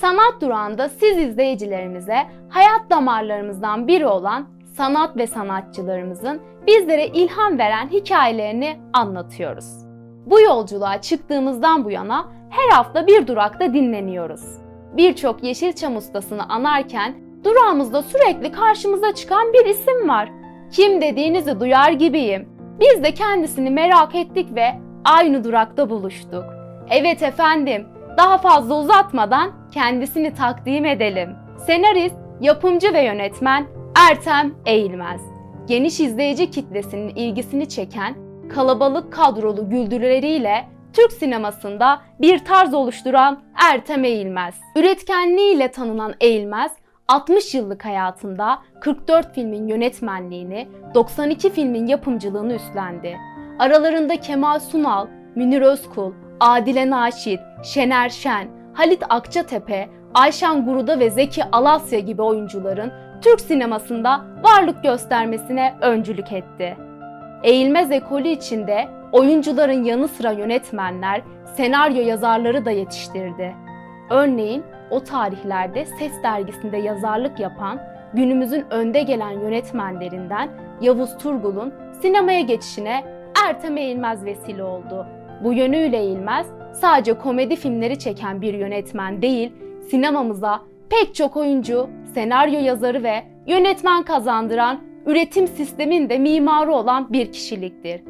Sanat durağında siz izleyicilerimize hayat damarlarımızdan biri olan sanat ve sanatçılarımızın bizlere ilham veren hikayelerini anlatıyoruz. Bu yolculuğa çıktığımızdan bu yana her hafta bir durakta dinleniyoruz. Birçok Yeşilçam ustasını anarken durağımızda sürekli karşımıza çıkan bir isim var. Kim dediğinizi duyar gibiyim. Biz de kendisini merak ettik ve aynı durakta buluştuk. Evet efendim, daha fazla uzatmadan kendisini takdim edelim. Senarist, yapımcı ve yönetmen Ertem Eğilmez. Geniş izleyici kitlesinin ilgisini çeken kalabalık kadrolu güldürüleriyle Türk sinemasında bir tarz oluşturan Ertem Eğilmez. Üretkenliğiyle tanınan Eğilmez, 60 yıllık hayatında 44 filmin yönetmenliğini, 92 filmin yapımcılığını üstlendi. Aralarında Kemal Sunal, Münir Özkul, Adile Naşit, Şener Şen, Halit Akçatepe, Ayşen Guruda ve Zeki Alasya gibi oyuncuların Türk sinemasında varlık göstermesine öncülük etti. Eğilmez ekolü içinde oyuncuların yanı sıra yönetmenler, senaryo yazarları da yetiştirdi. Örneğin o tarihlerde Ses dergisinde yazarlık yapan günümüzün önde gelen yönetmenlerinden Yavuz Turgul'un sinemaya geçişine Ertem Eğilmez vesile oldu. Bu yönüyle Eğilmez sadece komedi filmleri çeken bir yönetmen değil, sinemamıza pek çok oyuncu, senaryo yazarı ve yönetmen kazandıran üretim sistemin de mimarı olan bir kişiliktir.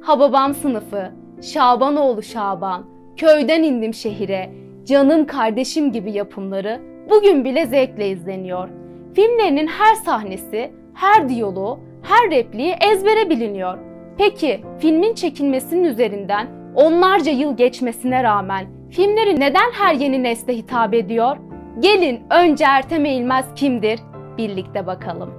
Hababam sınıfı, Şabanoğlu Şaban, Köyden indim şehire, Canım kardeşim gibi yapımları bugün bile zevkle izleniyor. Filmlerinin her sahnesi, her diyaloğu, her repliği ezbere biliniyor. Peki filmin çekilmesinin üzerinden onlarca yıl geçmesine rağmen filmleri neden her yeni nesle hitap ediyor? Gelin önce Ertem Eğilmez kimdir? Birlikte bakalım.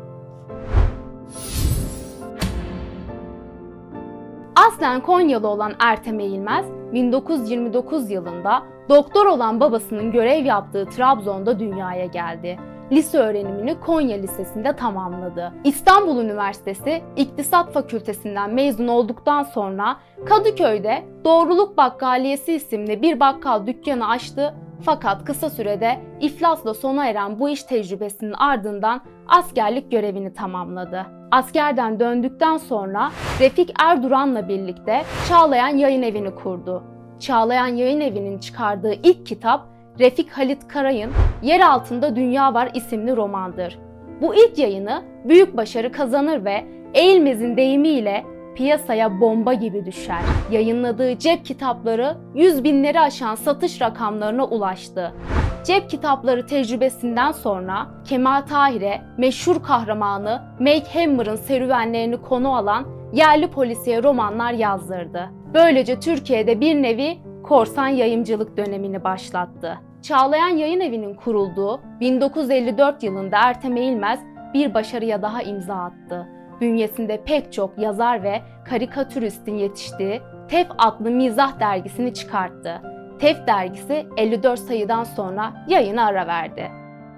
Aslen Konyalı olan Ertem Eğilmez, 1929 yılında doktor olan babasının görev yaptığı Trabzon'da dünyaya geldi. Lise öğrenimini Konya Lisesi'nde tamamladı. İstanbul Üniversitesi İktisat Fakültesinden mezun olduktan sonra Kadıköy'de Doğruluk Bakkaliyesi isimli bir bakkal dükkanı açtı fakat kısa sürede iflasla sona eren bu iş tecrübesinin ardından askerlik görevini tamamladı. Askerden döndükten sonra Refik Erduran'la birlikte Çağlayan Yayın Evi'ni kurdu. Çağlayan Yayın Evi'nin çıkardığı ilk kitap Refik Halit Karay'ın Yer Altında Dünya Var isimli romandır. Bu ilk yayını büyük başarı kazanır ve Eğilmez'in deyimiyle piyasaya bomba gibi düşer. Yayınladığı cep kitapları yüz binleri aşan satış rakamlarına ulaştı. Cep kitapları tecrübesinden sonra Kemal Tahir'e meşhur kahramanı Make Hammer'ın serüvenlerini konu alan yerli polisiye romanlar yazdırdı. Böylece Türkiye'de bir nevi korsan yayımcılık dönemini başlattı. Çağlayan Yayın Evi'nin kurulduğu 1954 yılında Ertem Eğilmez bir başarıya daha imza attı. Bünyesinde pek çok yazar ve karikatüristin yetiştiği Tef adlı mizah dergisini çıkarttı. Tef dergisi 54 sayıdan sonra yayına ara verdi.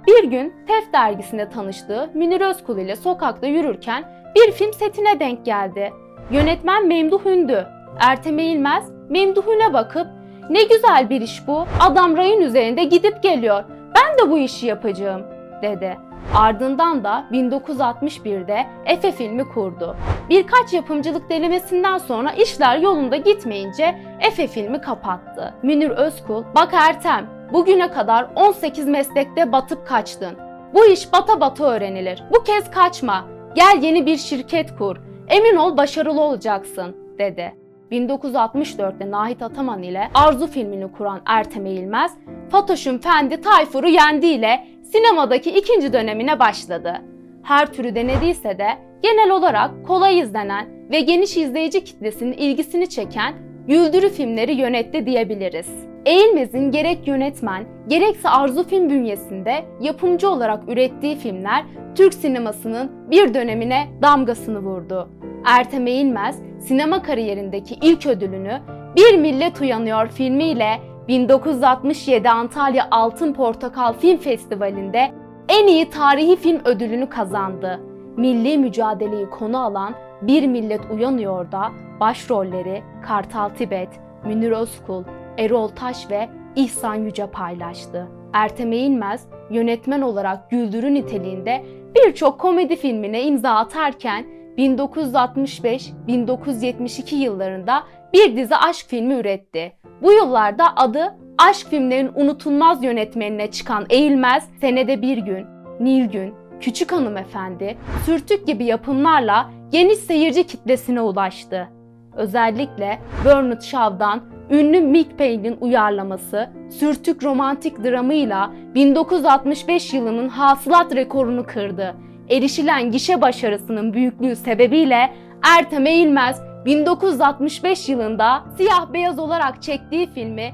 Bir gün Tef dergisinde tanıştığı Münir Özkul ile sokakta yürürken bir film setine denk geldi. Yönetmen Memduh Ündü. Ertem Eğilmez Memduh'una bakıp ne güzel bir iş bu. Adam rayın üzerinde gidip geliyor. Ben de bu işi yapacağım dedi. Ardından da 1961'de Efe filmi kurdu. Birkaç yapımcılık denemesinden sonra işler yolunda gitmeyince Efe filmi kapattı. Münir Özkul, bak Ertem, bugüne kadar 18 meslekte batıp kaçtın. Bu iş bata bata öğrenilir. Bu kez kaçma. Gel yeni bir şirket kur. Emin ol başarılı olacaksın, dedi. 1964'te Nahit Ataman ile Arzu filmini kuran Ertem Eğilmez, Fatoş'un Fendi Tayfur'u yendiğiyle sinemadaki ikinci dönemine başladı. Her türü denediyse de genel olarak kolay izlenen ve geniş izleyici kitlesinin ilgisini çeken güldürü filmleri yönetti diyebiliriz. Eğilmez'in gerek yönetmen gerekse Arzu Film bünyesinde yapımcı olarak ürettiği filmler Türk sinemasının bir dönemine damgasını vurdu. Ertem Eğilmez sinema kariyerindeki ilk ödülünü Bir Millet Uyanıyor filmiyle 1967 Antalya Altın Portakal Film Festivali'nde en iyi tarihi film ödülünü kazandı. Milli mücadeleyi konu alan Bir Millet Uyanıyor da başrolleri Kartal Tibet, Münir Özkul, Erol Taş ve İhsan Yüce paylaştı. Ertem Eğilmez yönetmen olarak güldürü niteliğinde birçok komedi filmine imza atarken 1965-1972 yıllarında bir dizi aşk filmi üretti. Bu yıllarda adı aşk filmlerin unutulmaz yönetmenine çıkan Eğilmez, senede bir gün, Nilgün, Küçük Hanımefendi, Sürtük gibi yapımlarla geniş seyirci kitlesine ulaştı. Özellikle Bernard Shaw'dan ünlü Mick Payne'in uyarlaması Sürtük romantik dramıyla 1965 yılının hasılat rekorunu kırdı. Erişilen gişe başarısının büyüklüğü sebebiyle Ertem Eğilmez 1965 yılında siyah beyaz olarak çektiği filmi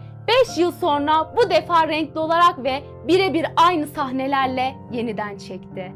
5 yıl sonra bu defa renkli olarak ve birebir aynı sahnelerle yeniden çekti.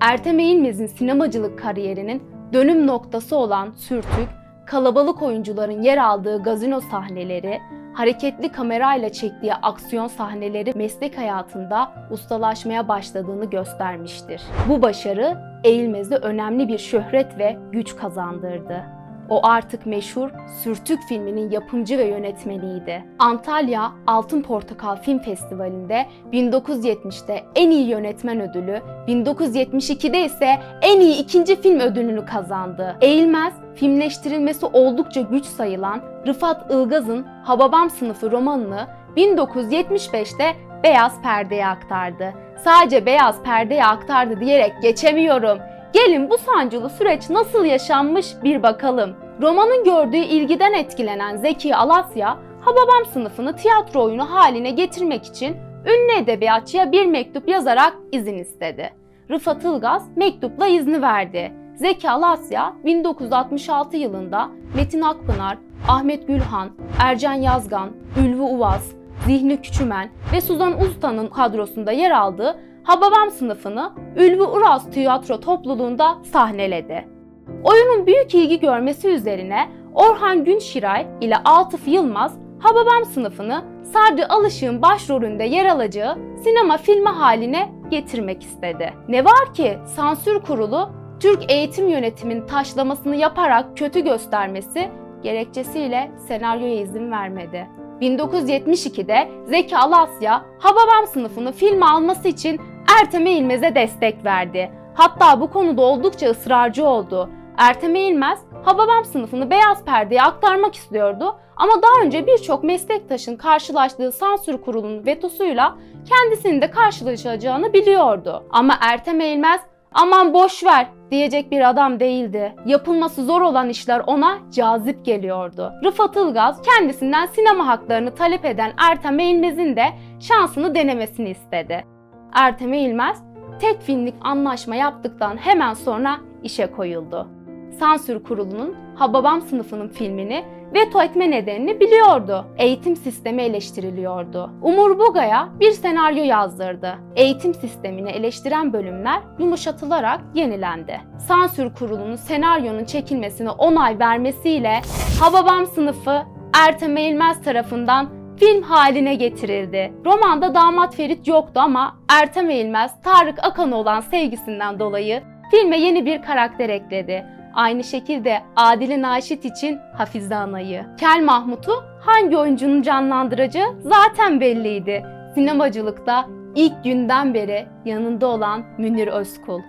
Ertem Eğilmez'in sinemacılık kariyerinin dönüm noktası olan Sürtük, kalabalık oyuncuların yer aldığı gazino sahneleri, hareketli kamerayla çektiği aksiyon sahneleri meslek hayatında ustalaşmaya başladığını göstermiştir. Bu başarı Eğilmez'e önemli bir şöhret ve güç kazandırdı. O artık meşhur Sürtük filminin yapımcı ve yönetmeniydi. Antalya Altın Portakal Film Festivali'nde 1970'te en iyi yönetmen ödülü, 1972'de ise en iyi ikinci film ödülünü kazandı. Eğilmez, filmleştirilmesi oldukça güç sayılan Rıfat Ilgaz'ın Hababam sınıfı romanını 1975'te Beyaz Perde'ye aktardı. Sadece Beyaz Perde'ye aktardı diyerek geçemiyorum. Gelin bu sancılı süreç nasıl yaşanmış bir bakalım. Romanın gördüğü ilgiden etkilenen Zeki Alasya, Hababam sınıfını tiyatro oyunu haline getirmek için ünlü edebiyatçıya bir mektup yazarak izin istedi. Rıfat Ilgaz mektupla izni verdi. Zeki Alasya 1966 yılında Metin Akpınar, Ahmet Gülhan, Ercan Yazgan, Ülvü Uvaz, Zihni Küçümen ve Suzan Usta'nın kadrosunda yer aldığı Hababam sınıfını Ülvü Uras Tiyatro topluluğunda sahneledi. Oyunun büyük ilgi görmesi üzerine Orhan Günşiray ile Atıf Yılmaz Hababam sınıfını Sadri Alışık'ın başrolünde yer alacağı sinema filmi haline getirmek istedi. Ne var ki sansür kurulu Türk eğitim yönetiminin taşlamasını yaparak kötü göstermesi gerekçesiyle senaryoya izin vermedi. 1972'de Zeki Alasya, Hababam sınıfını filme alması için Ertem Eğilmez'e destek verdi. Hatta bu konuda oldukça ısrarcı oldu. Ertem Eğilmez, Hababam sınıfını beyaz perdeye aktarmak istiyordu ama daha önce birçok meslektaşın karşılaştığı sansür kurulunun vetosuyla kendisinin de karşılaşacağını biliyordu. Ama Ertem Eğilmez aman boş ver diyecek bir adam değildi. Yapılması zor olan işler ona cazip geliyordu. Rıfat Ilgaz kendisinden sinema haklarını talep eden Ertem Eğilmez'in de şansını denemesini istedi. Ertem Eğilmez tek filmlik anlaşma yaptıktan hemen sonra işe koyuldu. Sansür Kurulu'nun Hababam sınıfının filmini veto etme nedenini biliyordu. Eğitim sistemi eleştiriliyordu. Umur Boga'ya bir senaryo yazdırdı. Eğitim sistemini eleştiren bölümler yumuşatılarak yenilendi. Sansür Kurulu'nun senaryonun çekilmesine onay vermesiyle Hababam sınıfı Ertem Eğilmez tarafından film haline getirildi. Romanda damat Ferit yoktu ama Ertem Eğilmez Tarık Akan'a olan sevgisinden dolayı filme yeni bir karakter ekledi. Aynı şekilde Adile Naşit için Hafize Ana'yı. Kel Mahmut'u hangi oyuncunun canlandıracağı zaten belliydi. Sinemacılıkta ilk günden beri yanında olan Münir Özkul.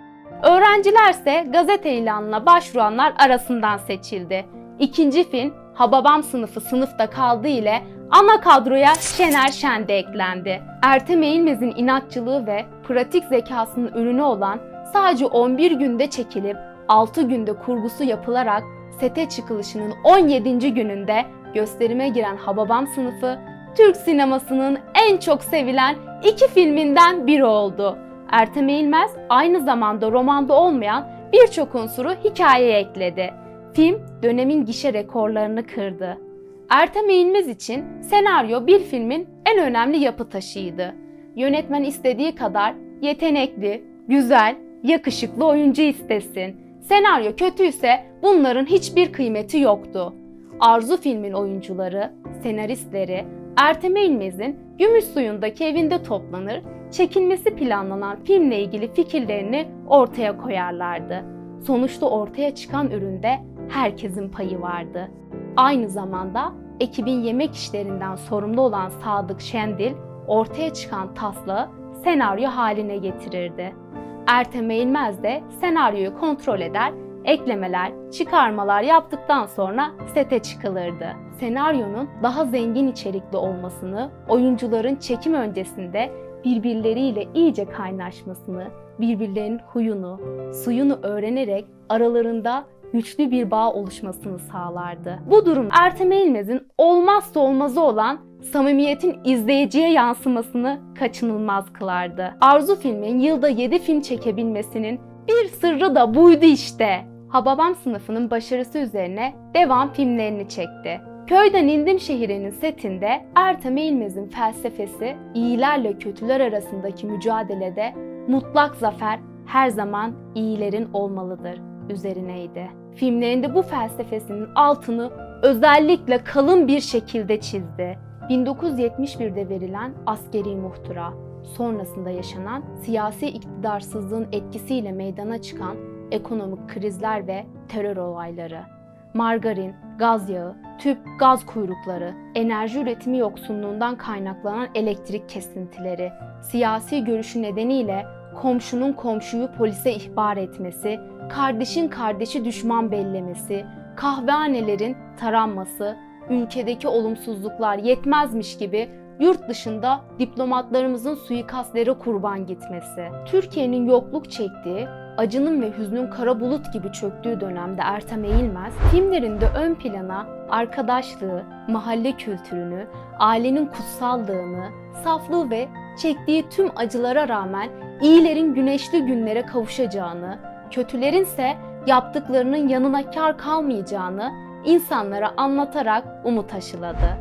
Öğrencilerse gazete ilanına başvuranlar arasından seçildi. İkinci film Hababam sınıfı sınıfta kaldığı ile ana kadroya Şener Şen de eklendi. Ertem Eğilmez'in inatçılığı ve pratik zekasının ürünü olan sadece 11 günde çekilip 6 günde kurgusu yapılarak sete çıkılışının 17. gününde gösterime giren Hababam sınıfı Türk sinemasının en çok sevilen iki filminden biri oldu. Ertem Eğilmez aynı zamanda romanda olmayan birçok unsuru hikayeye ekledi. Film dönemin gişe rekorlarını kırdı. Ertem Eğilmez için senaryo bir filmin en önemli yapı taşıydı. Yönetmen istediği kadar yetenekli, güzel, yakışıklı oyuncu istesin. Senaryo kötüyse bunların hiçbir kıymeti yoktu. Arzu filmin oyuncuları, senaristleri Ertem Eğilmez'in Gümüş Suyu'ndaki evinde toplanır, çekilmesi planlanan filmle ilgili fikirlerini ortaya koyarlardı. Sonuçta ortaya çıkan üründe herkesin payı vardı. Aynı zamanda ekibin yemek işlerinden sorumlu olan Sadık Şendil ortaya çıkan taslağı senaryo haline getirirdi. Ertem Eğilmez de senaryoyu kontrol eder, eklemeler, çıkarmalar yaptıktan sonra sete çıkılırdı. Senaryonun daha zengin içerikli olmasını, oyuncuların çekim öncesinde birbirleriyle iyice kaynaşmasını, birbirlerinin huyunu, suyunu öğrenerek aralarında güçlü bir bağ oluşmasını sağlardı. Bu durum Ertem Eğilmez'in olmazsa olmazı olan samimiyetin izleyiciye yansımasını kaçınılmaz kılardı. Arzu filmin yılda 7 film çekebilmesinin bir sırrı da buydu işte. Hababam sınıfının başarısı üzerine devam filmlerini çekti. Köyden indim şehrinin setinde Ertem Eğilmez'in felsefesi iyilerle kötüler arasındaki mücadelede mutlak zafer her zaman iyilerin olmalıdır üzerineydi. Filmlerinde bu felsefesinin altını özellikle kalın bir şekilde çizdi. 1971'de verilen askeri muhtıra, sonrasında yaşanan siyasi iktidarsızlığın etkisiyle meydana çıkan ekonomik krizler ve terör olayları, margarin, gaz yağı, tüp, gaz kuyrukları, enerji üretimi yoksunluğundan kaynaklanan elektrik kesintileri, siyasi görüşü nedeniyle komşunun komşuyu polise ihbar etmesi, kardeşin kardeşi düşman bellemesi, kahvehanelerin taranması, ülkedeki olumsuzluklar yetmezmiş gibi yurt dışında diplomatlarımızın suikastlere kurban gitmesi, Türkiye'nin yokluk çektiği, acının ve hüznün kara bulut gibi çöktüğü dönemde Ertem Eğilmez, filmlerinde ön plana arkadaşlığı, mahalle kültürünü, ailenin kutsallığını, saflığı ve çektiği tüm acılara rağmen iyilerin güneşli günlere kavuşacağını, kötülerin ise yaptıklarının yanına kar kalmayacağını insanlara anlatarak umut aşıladı.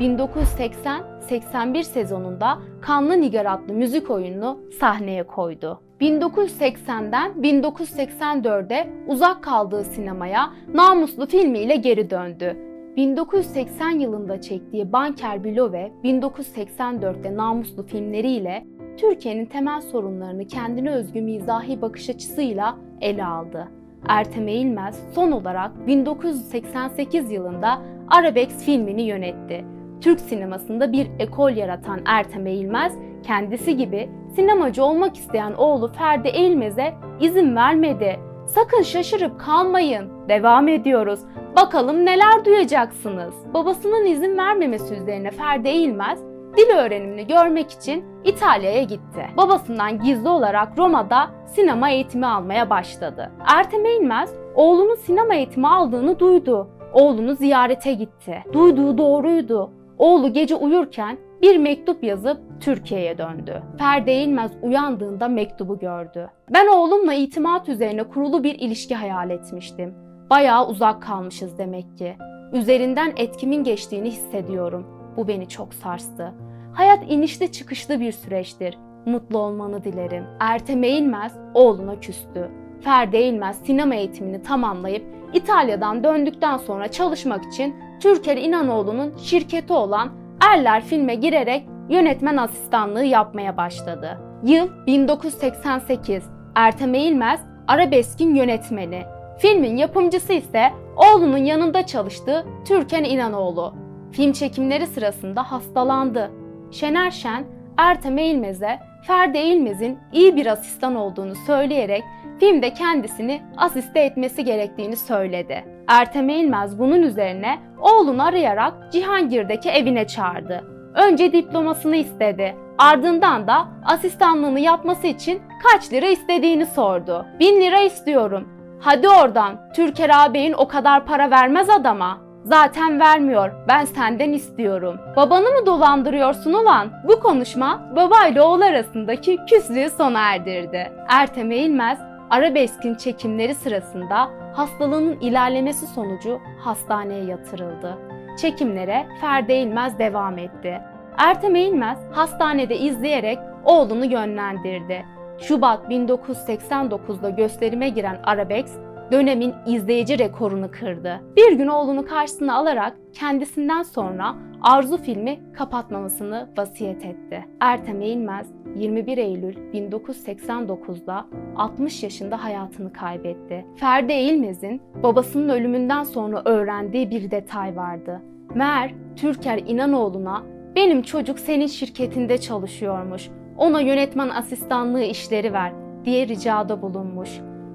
1980-81 sezonunda Kanlı Nigar adlı müzik oyununu sahneye koydu. 1980'den 1984'de uzak kaldığı sinemaya Namuslu filmiyle geri döndü. 1980 yılında çektiği Banker Bilo ve 1984'te Namuslu filmleriyle Türkiye'nin temel sorunlarını kendine özgü mizahi bakış açısıyla ele aldı. Ertem Eğilmez son olarak 1988 yılında Arabex filmini yönetti. Türk sinemasında bir ekol yaratan Ertem Eğilmez, kendisi gibi sinemacı olmak isteyen oğlu Ferdi Eğilmez'e izin vermedi. Sakın şaşırıp kalmayın. Devam ediyoruz. Bakalım neler duyacaksınız. Babasının izin vermemesi üzerine Ferdi Eğilmez dil öğrenimini görmek için İtalya'ya gitti. Babasından gizli olarak Roma'da sinema eğitimi almaya başladı. Ertem Eğilmez oğlunun sinema eğitimi aldığını duydu. Oğlunu ziyarete gitti. Duyduğu doğruydu. Oğlu gece uyurken bir mektup yazıp Türkiye'ye döndü. Ferdi Eğilmez uyandığında mektubu gördü. Ben oğlumla itimat üzerine kurulu bir ilişki hayal etmiştim. Bayağı uzak kalmışız demek ki. Üzerinden etkimin geçtiğini hissediyorum. Bu beni çok sarstı. Hayat inişli çıkışlı bir süreçtir. Mutlu olmanı dilerim. Ertem Eğilmez oğluna küstü. Ferdi Eğilmez sinema eğitimini tamamlayıp İtalya'dan döndükten sonra çalışmak için Türker İnanoğlu'nun şirketi olan Erler filme girerek yönetmen asistanlığı yapmaya başladı. Yıl 1988. Ertem Eğilmez Arabesk'in yönetmeni. Filmin yapımcısı ise oğlunun yanında çalıştığı Türkan İnanoğlu. Film çekimleri sırasında hastalandı. Şener Şen, Ertem Eğilmez'e Ferdi Eğilmez'in iyi bir asistan olduğunu söyleyerek filmde kendisini asiste etmesi gerektiğini söyledi. Ertem Eğilmez bunun üzerine oğlunu arayarak Cihangir'deki evine çağırdı. Önce diplomasını istedi. Ardından da asistanlığını yapması için kaç lira istediğini sordu. Bin lira istiyorum. Hadi oradan. Türker ağabeyin o kadar para vermez adama. Zaten vermiyor. Ben senden istiyorum. Babanı mı dolandırıyorsun ulan? Bu konuşma baba ile oğul arasındaki küslüğü sona erdirdi. Ertem Eğilmez Arabesk'in çekimleri sırasında hastalığının ilerlemesi sonucu hastaneye yatırıldı. Çekimlere Ferdi Eğilmez devam etti. Ertem Eğilmez hastanede izleyerek oğlunu yönlendirdi. Şubat 1989'da gösterime giren Arabex dönemin izleyici rekorunu kırdı. Bir gün oğlunu karşısına alarak kendisinden sonra Arzu filmi kapatmamasını vasiyet etti. Ertem Eğilmez 21 Eylül 1989'da 60 yaşında hayatını kaybetti. Ferdi Eğilmez'in babasının ölümünden sonra öğrendiği bir detay vardı. Meğer Türker İnanoğlu'na Benim çocuk senin şirketinde çalışıyormuş. Ona yönetmen asistanlığı işleri ver diye ricada bulunmuş.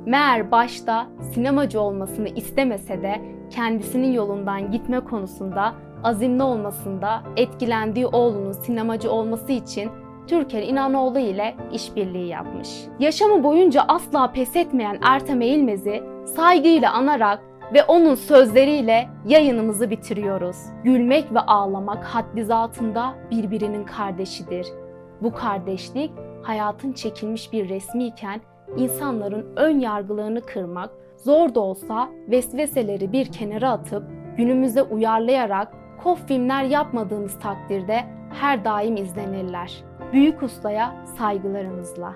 Meğer başta sinemacı olmasını istemese de kendisinin yolundan gitme konusunda azimli olmasında etkilendiği oğlunun sinemacı olması için Türker İnanoğlu ile işbirliği yapmış. Yaşamı boyunca asla pes etmeyen Ertem Eğilmez'i saygıyla anarak ve onun sözleriyle yayınımızı bitiriyoruz. Gülmek ve ağlamak haddi zatında birbirinin kardeşidir. Bu kardeşlik hayatın çekilmiş bir resmiyken insanların ön yargılarını kırmak, zor da olsa vesveseleri bir kenara atıp günümüze uyarlayarak kof filmler yapmadığımız takdirde her daim izlenirler. Büyük ustaya saygılarımızla.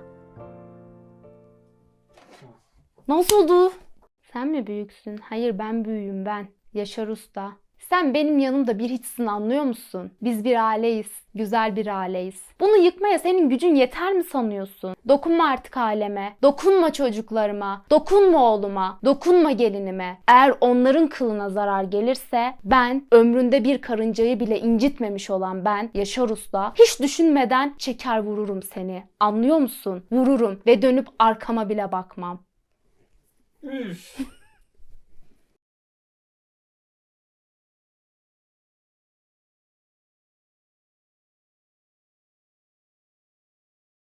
Nasıldı? Sen mi büyüksün? Hayır ben büyüğüm ben. Yaşar Usta. Sen benim yanımda bir hiçsin anlıyor musun? Biz bir aileyiz. Güzel bir aileyiz. Bunu yıkmaya senin gücün yeter mi sanıyorsun? Dokunma artık aileme. Dokunma çocuklarıma. Dokunma oğluma. Dokunma gelinime. Eğer onların kılına zarar gelirse ben ömründe bir karıncayı bile incitmemiş olan ben Yaşar Usta hiç düşünmeden çeker vururum seni. Anlıyor musun? Vururum ve dönüp arkama bile bakmam. Üf.